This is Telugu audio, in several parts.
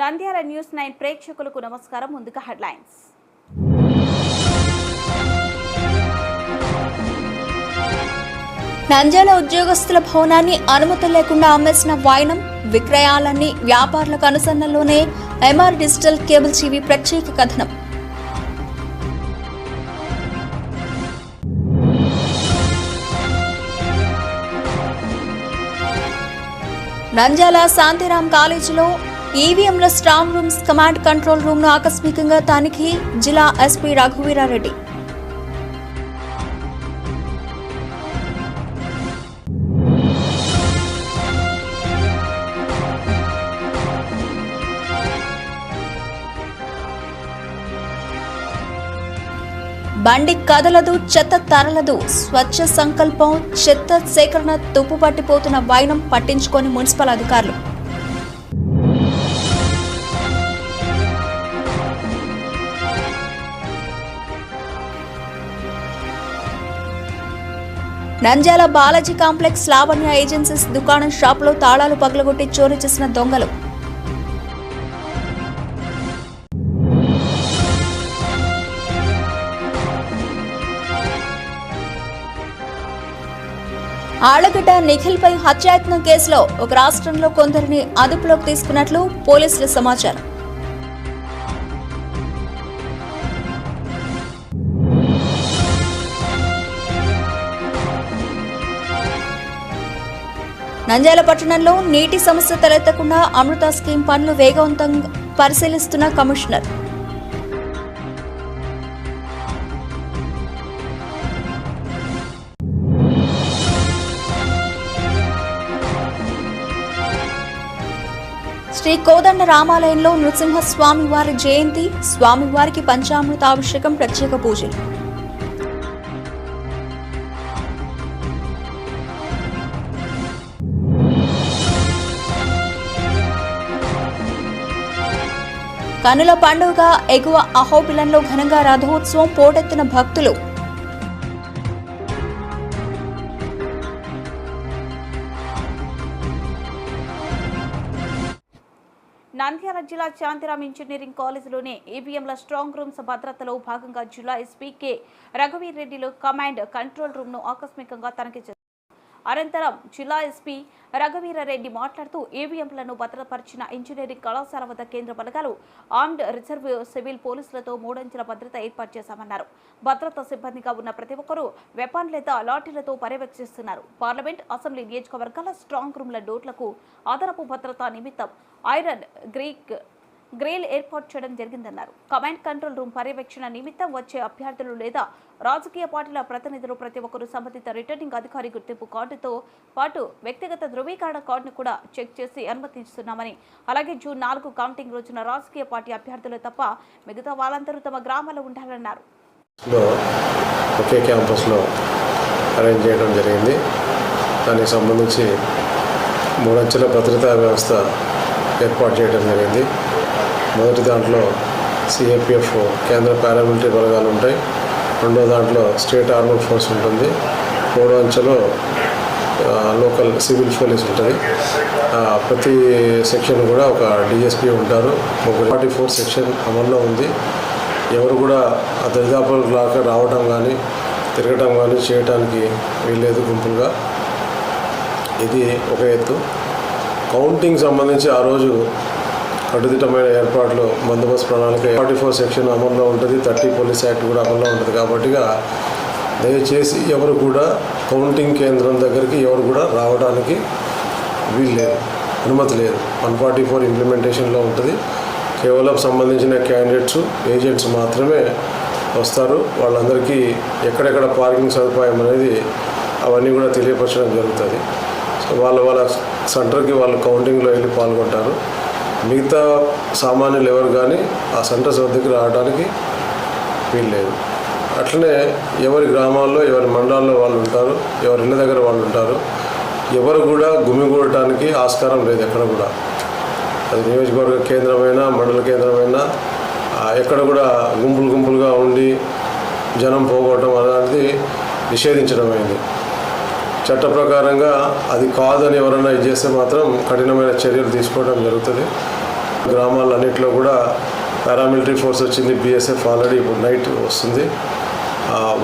నంద్యాల న్యూస్ నైన్ ప్రేక్షకులకు నమస్కారం. ముందుగా హెడ్లైన్స్. నంద్యాల ఉద్యోగస్తుల భవనాన్ని అనుమతి లేకుండా అమ్మేసిన వాయనం విక్రయాలన్నీ వ్యాపారులకు అనుసరణలోనే ఎంఆర్ డిజిటల్ కేబుల్ టీవీ ప్రత్యేక కథనం. నంద్యాల శాంతిరామ్ కాలేజీలో ఈవీఎంల స్ట్రాంగ్ రూమ్స్ కమాండ్ కంట్రోల్ రూమ్ను ఆకస్మికంగా తనిఖీ జిల్లా ఎస్పీ రఘువీరారెడ్డి. బండి కదలదు చెత్త తరలదు స్వచ్ఛ సంకల్పం చెత్త సేకరణ తుప్పు పట్టిపోతున్న వైనం పట్టించుకొని మున్సిపల్ అధికారులు. నంద్యాల బాలాజీ కాంప్లెక్స్ లావణ్య ఏజెన్సీస్ దుకాణం షాపులో తాళాలు పగలగొట్టి చోరీ చేసిన దొంగలు. ఆళ్ళగడ్డ నిఖిల్పై హత్యాయత్నం కేసులో ఒక రాష్ట్రంలో కొందరిని అదుపులోకి తీసుకున్నట్లు పోలీసుల సమాచారం. నంద్యాల పట్టణంలో నీటి సమస్య తలెత్తకుండా అమృత స్కీమ్ పనులు వేగవంతంగా పరిశీలిస్తున్న కమిషనర్. శ్రీ కోదండ రామాలయంలో నృసింహస్వామి వారి జయంతి స్వామివారికి పంచామృతాభిషేకం ప్రత్యేక పూజలు. కనుల పండుగ ఎగువ అహోబిలంలో ఘనంగా రథోత్సవం పోటెత్తిన భక్తులు. నంద్యాల జిల్లా శాంతిరామ్ ఇంజనీరింగ్ కాలేజీలోని ఈవీఎంల స్ట్రాంగ్ రూమ్స్ భద్రతలో భాగంగా జిల్లా ఎస్పీ కె. రఘువీర్ రెడ్డిలో కమాండ్ కంట్రోల్ రూమ్ను ఆకస్మికంగా తనిఖీ చేశారు. అనంతరం జిల్లా ఎస్పీ రఘువీరారెడ్డి మాట్లాడుతూ ఈవీఎంలను భద్రపరిచిన ఇంజనీరింగ్ కళాశాల వద్ద కేంద్ర బలగాలు ఆర్మ్డ్ రిజర్వ్ సివిల్ పోలీసులతో మూడంచెల భద్రత ఏర్పాటు చేశామన్నారు. భద్రతా సిబ్బందిగా ఉన్న ప్రతి ఒక్కరూ వెపన్ లేదా లాఠీలతో పర్యవేక్షిస్తున్నారు. పార్లమెంట్ అసెంబ్లీ నియోజకవర్గాల స్ట్రాంగ్ రూమ్ల డోర్లకు అదనపు భద్రతా నిమిత్తం ఐరన్ గ్రీక్ గ్రిల్ ఏర్పాటు చేయడం జరిగిందన్నారు. కమాండ్ కంట్రోల్ రూమ్ పర్యవేక్షణ నిమిత్తం వచ్చే అభ్యర్థులు లేదా రాజకీయ పార్టీల ప్రతినిధులు ప్రతి ఒక్కరూ సంబంధిత రిటర్నింగ్ అధికారి గుర్తింపు కార్డుతో పాటు వ్యక్తిగత ధృవీకరణ కార్డును కూడా చెక్ చేసి అనుమతిస్తున్నామని. అలాగే జూన్ నాలుగు కౌంటింగ్ రోజున రాజకీయ పార్టీ అభ్యర్థులు తప్ప మిగతా వాళ్ళందరూ తమ గ్రామాల్లో ఉండాలన్నారు. ఒకే క్యాంపస్లో అరేంజ్ చేయడం జరిగింది. దానికి సంబంధించి మూడంచెల భద్రతా వ్యవస్థ ఏర్పాటు చేయడం జరిగింది. మొదటి దాంట్లో సిఏపిఎఫ్ కేంద్ర పారామిలిటరీ బలగాలు ఉంటాయి. రెండో దాంట్లో స్టేట్ ఆర్మడ్ ఫోర్స్ ఉంటుంది. మూడో అంచెలో లోకల్ సివిల్ పోలీస్ ఉంటుంది. ఆ, ప్రతి సెక్షన్ కూడా ఒక డిఎస్పీ ఉంటారు. ఫార్టీ ఫోర్ సెక్షన్ అమల్లో ఉంది. ఎవరు కూడా ఆ దరిదాపులకు లాగా రావడం కానీ తిరగటం కానీ చేయటానికి వీల్లేదు గుంపులుగా. ఇది ఒక ఎత్తు. కౌంటింగ్ సంబంధించి ఆ రోజు కట్టుదిట్టమైన ఏర్పాట్లు బందోబస్తు ప్రణాళిక ఫార్టీ ఫోర్ సెక్షన్ అమల్లో ఉంటుంది. థర్టీ పోలీస్ యాక్ట్ కూడా అమల్లో ఉంటుంది కాబట్టిగా దయచేసి ఎవరు కూడా కౌంటింగ్ కేంద్రం దగ్గరికి ఎవరు కూడా రావడానికి వీలు లేదు అనుమతి లేదు. వన్ ఫార్టీ ఫోర్ ఇంప్లిమెంటేషన్లో ఉంటుంది. కేవలం సంబంధించిన క్యాండిడేట్స్ ఏజెంట్స్ మాత్రమే వస్తారు. వాళ్ళందరికీ ఎక్కడెక్కడ పార్కింగ్ సదుపాయం అనేది అవన్నీ కూడా తెలియపరచడం జరుగుతుంది. సో వాళ్ళ వాళ్ళ సెంటర్కి వాళ్ళు కౌంటింగ్లో వెళ్ళి పాల్గొంటారు. మిగతా సామాన్యులు ఎవరు కానీ ఆ సెంటర్స్ వద్దకు రావడానికి వీల్లేదు అట్లనే ఎవరి గ్రామాల్లో ఎవరి మండలాల్లో వాళ్ళు ఉంటారు ఎవరి ఇళ్ళ దగ్గర వాళ్ళు ఉంటారు ఎవరు కూడా గుమిగూడటానికి ఆస్కారం లేదు ఎక్కడ కూడా. అది నియోజకవర్గ కేంద్రమైన మండల కేంద్రమైన ఎక్కడ కూడా గుంపులు గుంపులుగా ఉండి జనం పోగొట్టడం అనేది నిషేధించడం అయింది చట్ట ప్రకారంగా అది కాదని ఎవరైనా ఇది చేస్తే మాత్రం కఠినమైన చర్యలు తీసుకోవడం జరుగుతుంది. గ్రామాలన్నింటిలో కూడా పారామిలిటరీ ఫోర్స్ వచ్చింది బీఎస్ఎఫ్ ఆల్రెడీ ఇప్పుడు నైట్ వస్తుంది.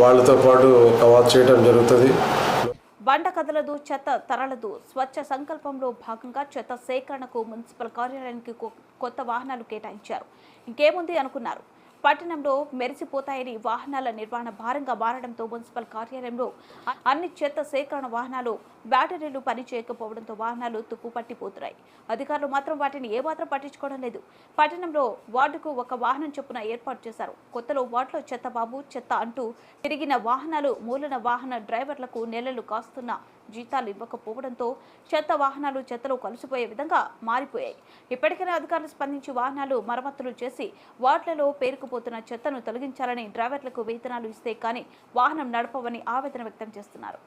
వాళ్ళతో పాటు కవాత్ చేయడం జరుగుతుంది. బండ కదలదు చెత్త తరలదు. స్వచ్ఛ సంకల్పంలో భాగంగా చెత్త సేకరణకు మున్సిపల్ కార్యాలయానికి కొ- కొత్త వాహనాలు కేటాయించారు. ఇంకేముంది అనుకున్నారు? పట్టణంలో మెరిసిపోతాయని వాహనాల నిర్వహణ భారంగా మారడంతో మున్సిపల్ కార్యాలయంలో అన్ని చెత్త సేకరణ వాహనాలు బ్యాటరీలు పనిచేయకపోవడంతో వాహనాలు తుప్పు పట్టిపోతున్నాయి. అధికారులు మాత్రం వాటిని ఏమాత్రం పట్టించుకోవడం లేదు. పట్టణంలో వార్డుకు ఒక వాహనం చొప్పున ఏర్పాటు చేశారు. కొత్తలో వార్డులో చెత్త బాబు చెత్త అంటూ తిరిగిన వాహనాలు మూలన వాహన డ్రైవర్లకు నెలలు కాస్తున్న జీతాలు ఇవ్వకపోవడంతో చెత్త వాహనాలు చెత్తలో కలిసిపోయే విధంగా మారిపోయాయి. ఇప్పటికైనా అధికారులు స్పందించి వాహనాలు మరమ్మతులు చేసి వాట్లలో పేరుకుపోతున్న చెత్తను తొలగించాలని డ్రైవర్లకు వేతనాలు ఇస్తే కానీ వాహనం నడపవని ఆవేదన వ్యక్తం చేస్తున్నారు.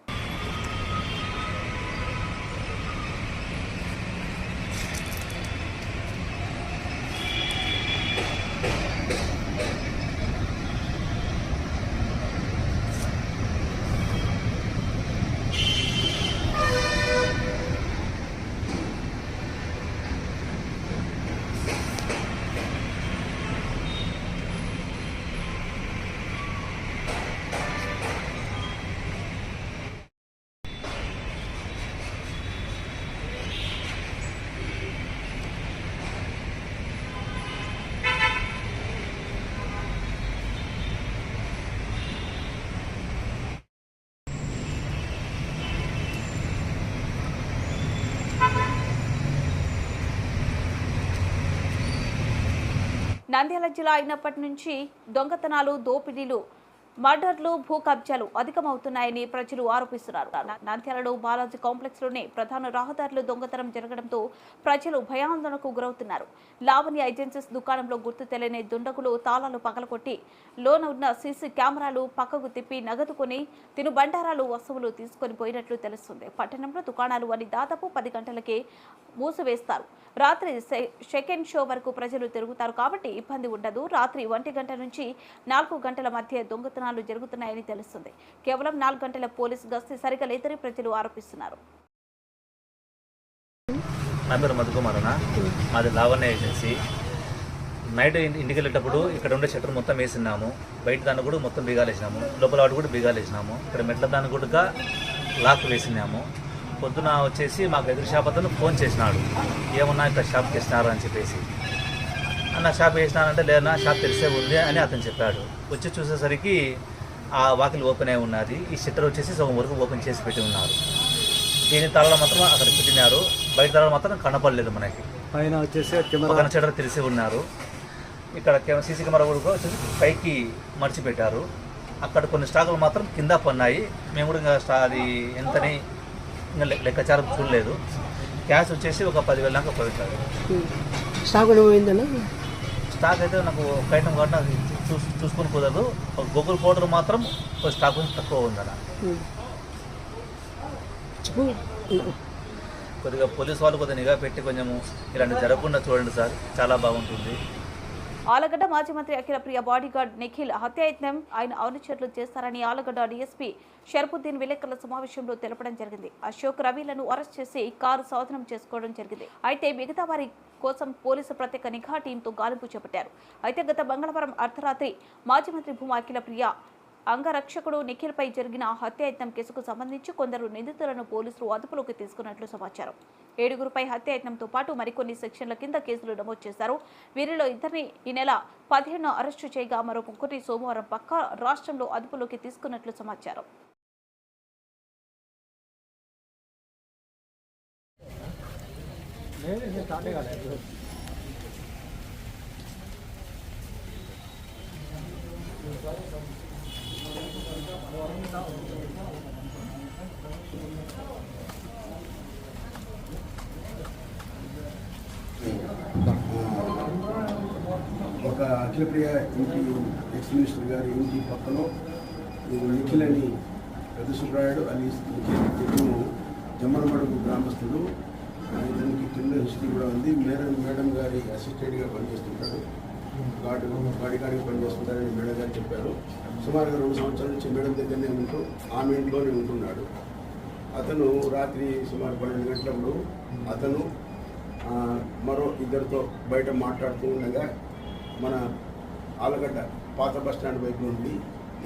నంద్యాల జిల్లా అయినప్పటి నుంచి దొంగతనాలు దోపిడీలు మర్డర్లు భూ కబ్జాలు అధికమవుతున్నాయని ప్రజలు ఆరోపిస్తున్నారు. నంద్యాలలో బాలాజీ కాంప్లెక్స్లోనే ప్రధాన రహదారులు దొంగతనం జరగడంతో ప్రజలు భయాందోళనకు గురవుతున్నారు. లావణ్య ఏజెన్సీస్ దుకాణంలో గుర్తు తెలియని దుండగులు తాళాలు పగలకొట్టి లోన ఉన్న సీసీ కెమెరాలు పక్కకు తిప్పి నగదు కొని తిను బండారాలు వస్తువులు తీసుకొని పోయినట్లు తెలుస్తుంది. పట్టణంలో దుకాణాలు అని దాదాపు పది గంటలకే మూసివేస్తారు. రాత్రి సెకండ్ షో వరకు ప్రజలు తిరుగుతారు కాబట్టి ఇబ్బంది ఉండదు. రాత్రి ఒంటి గంట నుంచి నాలుగు గంటల మధ్య దొంగతనం దొంగతనాలు జరుగుతున్నాయని తెలుస్తుంది. కేవలం నాలుగు గంటల పోలీసు గస్తీ సరిగా లేదని ప్రజలు ఆరోపిస్తున్నారు. నా పేరు మాది లావణ్య ఏజెన్సీ. నైట్ ఇంటికి వెళ్ళేటప్పుడు ఇక్కడ ఉండే షట్టర్ మొత్తం వేసినాము బయట దాన్ని కూడా మొత్తం బిగాలేసినాము. లోపల వాటి కూడా బిగాలేసినాము. ఇక్కడ మెట్ల దాన్ని కూడా లాక్ వేసినాము పొద్దున వచ్చేసి మాకు ఎదురు షాప్ అతను ఫోన్ చేసినాడు. ఏమన్నా ఇక్కడ షాప్కి ఇస్తున్నారు అని చెప్పేసి. అన్న షాప్ వేసినానంటే లేదన్నా షాప్ తెలిసే ఉంది అని అతను చెప్పాడు. వచ్చి చూసేసరికి ఆ వాకిల్ ఓపెన్ అయి ఉన్నది. ఈ షట్టర్ వచ్చేసి సగం వరకు ఓపెన్ చేసి పెట్టి ఉన్నారు. దీని తలలు మాత్రం అక్కడ పెట్టినారు. బయట తలలు మాత్రం కనపడలేదు మనకి. పైన వచ్చేసి ఒక కెమెరా చెడ్డ తెలిసి ఉన్నారు. ఇక్కడ సీసీ కెమెరా కూడా వచ్చేసి పైకి మడిచిపెట్టారు. అక్కడ కొన్ని స్టాకులు మాత్రం కింద పన్నాయి మేము కూడా ఇంకా స్టా అది ఎంతని ఇంకా లెక్కాచారం చూడలేదు. క్యాష్ వచ్చేసి ఒక పదివేల దాకా పోయింది స్టాక్ పోయిందన్న స్టాక్ అయితే నాకు ఒక ఐటమ్ కాబట్టి నాకు చూ చూసుకొని కుదరదు. ఒక గూగుల్ పౌడర్ మాత్రం ఒక స్టాక్ కొంచెం తక్కువ ఉందన్న చెప్పు. కొద్దిగా పోలీస్ వాళ్ళు కొద్దిగా నిఘా పెట్టి కొంచెము ఇలాంటి జరగకుండా చూడండి సార్. చాలా బాగుంటుంది. ఆలగడ్డ మాజీ మంత్రి అఖిల ప్రియ బాడీగార్డ్ నిఖిల్ హత్యాయత్నం ఆయన అనుచరులు చేస్తారని ఆలగడ్డ డీఎస్పీ షర్పుద్దీన్ విలేకరుల సమావేశంలో తెలపడం జరిగింది. అశోక్ రవిలను అరెస్ట్ చేసి కారు స్వాధీనం చేసుకోవడం జరిగింది. అయితే మిగతా వారి కోసం పోలీసు ప్రత్యేక నిఘా టీంతో గాలింపు చేపట్టారు. అయితే గత మంగళవారం అర్ధరాత్రి మాజీ మంత్రి భూమా అఖిల ప్రియ అంగరక్షకుడు నిఖిల్పై జరిగిన హత్యాయత్నం కేసుకు సంబంధించి కొందరు నిందితులను పోలీసులు అదుపులోకి తీసుకున్నట్లు సమాచారం. ఏడుగురుపై హత్యాయత్నంతో పాటు మరికొన్ని సెక్షన్ల కింద కేసులు నమోదు చేశారు. వీరిలో ఇద్దరిని ఈ నెల పదిహేను అరెస్టు చేయగా మరో ముగ్గురిని సోమవారం పక్క రాష్ట్రంలో అదుపులోకి తీసుకున్నట్లు సమాచారం. ఒక అఖిలప్రియ ఇంటి ఎక్స్ మినిస్టర్ గారి ఇంటి పక్కన ఈ నిఖిల్ అని పెద్ద సుబ్రాయుడు అని నిఖిల్ ఇతను గ్రామస్తుడు ఇతనికి కింద హిస్టరీ కూడా ఉంది. మేడం మేడం గారి అసిస్టెంట్గా పనిచేస్తుంటాడు గార్డు గాడి గాడికి పనిచేస్తుంటారని మేడం గారు చెప్పారు. సుమారుగా రెండు సంవత్సరాల నుంచి మేడం దగ్గరనే ఉంటూ ఆమె ఇంట్లోనే ఉంటున్నాడు. అతను రాత్రి సుమారు పన్నెండు గంటలప్పుడు అతను మరో ఇద్దరితో బయట మాట్లాడుతూ ఉండగా మన ఆలగడ్డ పాత బస్ స్టాండ్ వైపు నుండి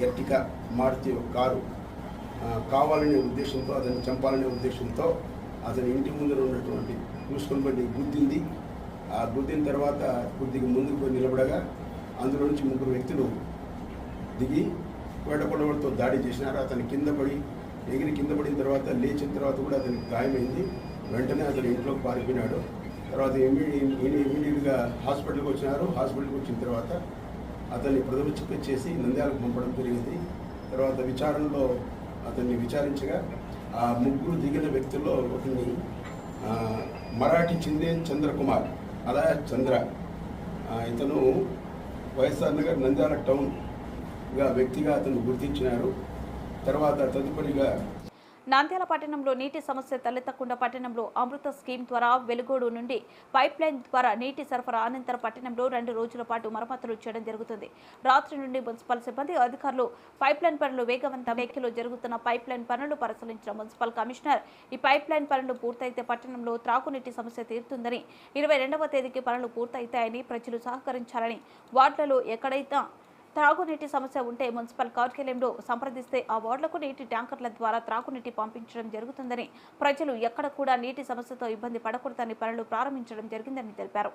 ఎర్టికా మారుతి ఒక కారు కావాలనే ఉద్దేశంతో అతను చంపాలనే ఉద్దేశంతో అతని ఇంటి ముందర ఉన్నటువంటి చూసుకొని బండి గుద్దింది ఆ గుద్దిన తర్వాత కొద్దిగా ముందుకు పోయి నిలబడగా అందులో నుంచి ముగ్గురు వ్యక్తులు దిగి వేటకొడవలతో దాడి చేసినారు. అతను కింద పడి ఎగిరి కింద పడిన తర్వాత లేచిన తర్వాత కూడా అతనికి గాయమైంది. వెంటనే అతను ఇంట్లోకి పారిపోయినాడు. తర్వాత ఇమీడియట్గా హాస్పిటల్కి వచ్చినారు. హాస్పిటల్కి వచ్చిన తర్వాత అతన్ని ప్రథమ చికిత్స చేసి నంద్యాలకు పంపడం జరిగింది. తర్వాత విచారణలో అతన్ని విచారించగా ఆ ముగ్గురు దిగిన వ్యక్తుల్లో ఒకరిని మరాఠీ చిందేన్ చంద్రకుమార్ అలా చంద్ర. ఇతను వైఎస్ఆర్ నగర్ నంద్యాల టౌన్గా వ్యక్తిగా అతను గుర్తించినారు. తర్వాత తదుపరిగా నంద్యాల పట్టణంలో నీటి సమస్య తలెత్తకుండా పట్టణంలో అమృత స్కీమ్ ద్వారా వెలుగోడు నుండి పైప్ లైన్ ద్వారా నీటి సరఫరా అనంతరం పట్టణంలో రెండు రోజుల పాటు మరమ్మతులు చేయడం జరుగుతుంది. రాత్రి నుండి మున్సిపల్ సిబ్బంది అధికారులు పైప్ లైన్ పనులు వేగవంత వేఖ్యలో జరుగుతున్న పైప్ లైన్ పనులు పరిశీలించిన మున్సిపల్ కమిషనర్ ఈ పైప్ లైన్ పనులు పూర్తయితే పట్టణంలో త్రాగునీటి సమస్య తీరుతుందని ఇరవై రెండవ తేదీకి పనులు పూర్తయితాయని ప్రజలు సహకరించాలని వార్డులలో ఎక్కడైతే త్రాగునీటి సమస్య ఉంటే మున్సిపల్ కార్యాలయంలో సంప్రదిస్తే ఆ వార్డులకు నీటి ట్యాంకర్ల ద్వారా త్రాగునీటి పంపించడం జరుగుతుందని ప్రజలు ఎక్కడ కూడా నీటి సమస్యతో ఇబ్బంది పడకూడదని పనులు ప్రారంభించడం జరిగిందని తెలిపారు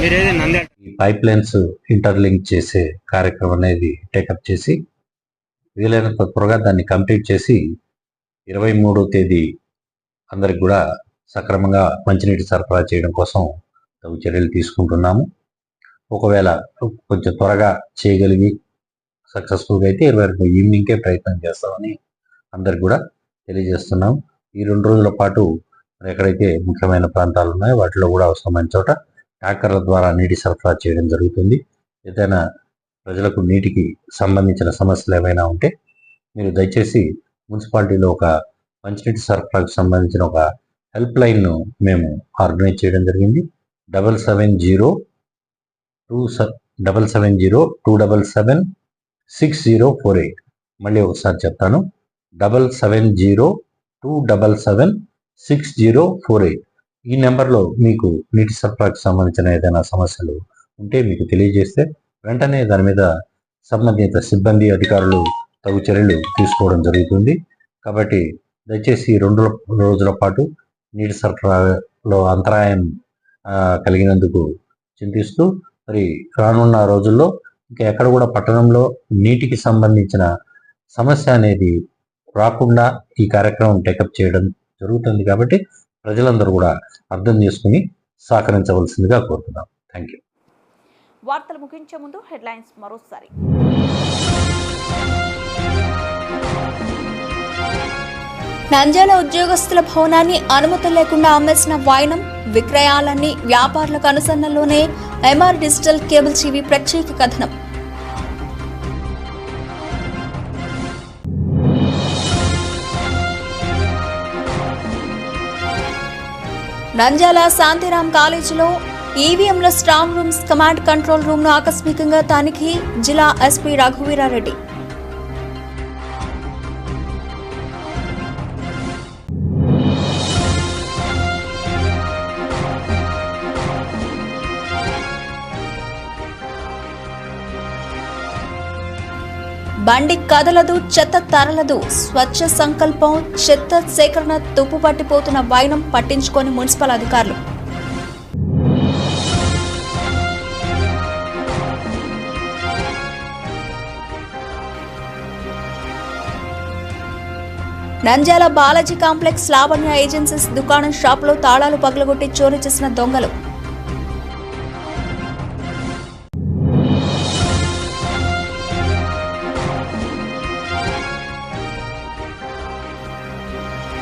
మీరేది నంద్యాల ఈ పైప్ లైన్స్ ఇంటర్లింక్ చేసే కార్యక్రమం అనేది టేకప్ చేసి వీలైనంత త్వరగా దాన్ని కంప్లీట్ చేసి ఇరవై మూడో తేదీ అందరికి కూడా సక్రమంగా మంచినీటి సరఫరా చేయడం కోసం తగు చర్యలు తీసుకుంటున్నాము. ఒకవేళ కొంచెం త్వరగా చేయగలిగి సక్సెస్ఫుల్గా అయితే ఇరవై రెండు ఈవినింగ్కే ప్రయత్నం చేస్తామని అందరికి కూడా తెలియజేస్తున్నాం. ఈ రెండు రోజుల పాటు ఎక్కడైతే ముఖ్యమైన ప్రాంతాలు ఉన్నాయో వాటిలో కూడా అవసరమైన చోట ట్యాంకర్ల ద్వారా నీటి సరఫరా చేయడం జరుగుతుంది. ఏదైనా ప్రజలకు నీటికి సంబంధించిన సమస్యలు ఏమైనా ఉంటే మీరు దయచేసి మున్సిపాలిటీలో ఒక మంచినీటి సరఫరాకు సంబంధించిన ఒక హెల్ప్ లైన్ను మేము ఆర్గనైజ్ చేయడం జరిగింది. Double seven zero two double seven zero two double seven six zero four eight. మళ్ళీ ఒకసారి చెప్తాను. Double seven zero two double seven six zero four eight. ఈ నెంబర్లో మీకు నీటి సరఫరాకు సంబంధించిన ఏదైనా సమస్యలు ఉంటే మీకు తెలియజేస్తే వెంటనే దాని మీద సంబంధిత సిబ్బంది అధికారులు తగు చర్యలు తీసుకోవడం జరుగుతుంది. కాబట్టి దయచేసి రెండు రోజుల పాటు నీటి సరఫరాలో అంతరాయం కలిగినందుకు చింతిస్తూ మరి రానున్న రోజుల్లో ఇంకా ఎక్కడ కూడా పట్టణంలో నీటికి సంబంధించిన సమస్య అనేది రాకుండా ఈ కార్యక్రమం టేకప్ చేయడం జరుగుతుంది. కాబట్టి ప్రజలందరూ కూడా అర్థం చేసుకుని సహకరించవలసిందిగా కోరుతున్నాం. థ్యాంక్ యూ వార్తలు ముగించే ముందు హెడ్లైన్స్ మరోసారి. నంద్యాల ఉద్యోగస్తుల భవనాన్ని అనుమతి లేకుండా అమ్మేసిన వైనం విక్రయాలన్నీ వ్యాపారులకు అనుసరణలోనే ఎంఆర్ డిజిటల్ కేబుల్ టీవీ ప్రత్యేక కథనం. నంద్యాల శాంతిరాం కాలేజీలో ఈవీఎంల స్ట్రాంగ్ రూమ్స్ కమాండ్ కంట్రోల్ రూమ్ను ఆకస్మికంగా తనిఖీ జిల్లా ఎస్పీ రఘువీరారెడ్డి. బండి కదలదు చెత్త తరలదు. స్వచ్ఛ సంకల్పం చెత్త సేకరణ తుప్పు పట్టిపోతున్న వైనం పట్టించుకొని మున్సిపల్ అధికారులు. నంద్యాల బాలాజీ కాంప్లెక్స్ లావణ్య ఏజెన్సీస్ దుకాణం షాపులో తాళాలు పగలగొట్టి చోరీ చేసిన దొంగలు.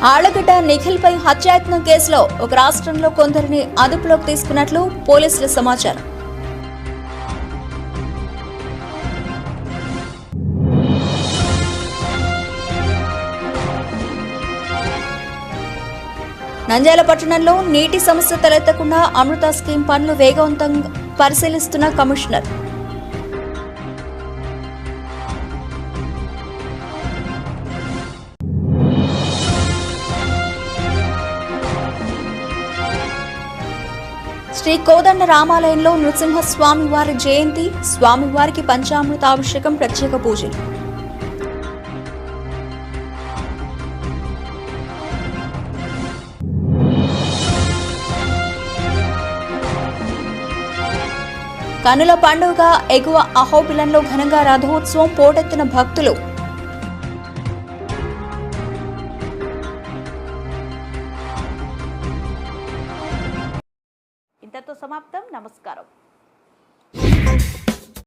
ఆళ్ళగడ్డ నిఖిల్పై హత్యాయత్నం కేసులో ఒక రాష్ట్రంలో కొందరిని అదుపులోకి తీసుకున్నట్లు పోలీసుల సమాచారం. నంద్యాల పట్టణంలో నీటి సమస్య తలెత్తకుండా అమృత స్కీమ్ పనులు వేగవంతంగా పరిశీలిస్తున్న కమిషనర్. శ్రీ కోదండ రామాలయంలో నృసింహ స్వామివారి జయంతి స్వామివారికి పంచామృతాభిషేకం ప్రత్యేక పూజలు. కనుల పండుగ ఎగువ అహోబిలంలో ఘనంగా రథోత్సవం పోటెత్తిన భక్తులు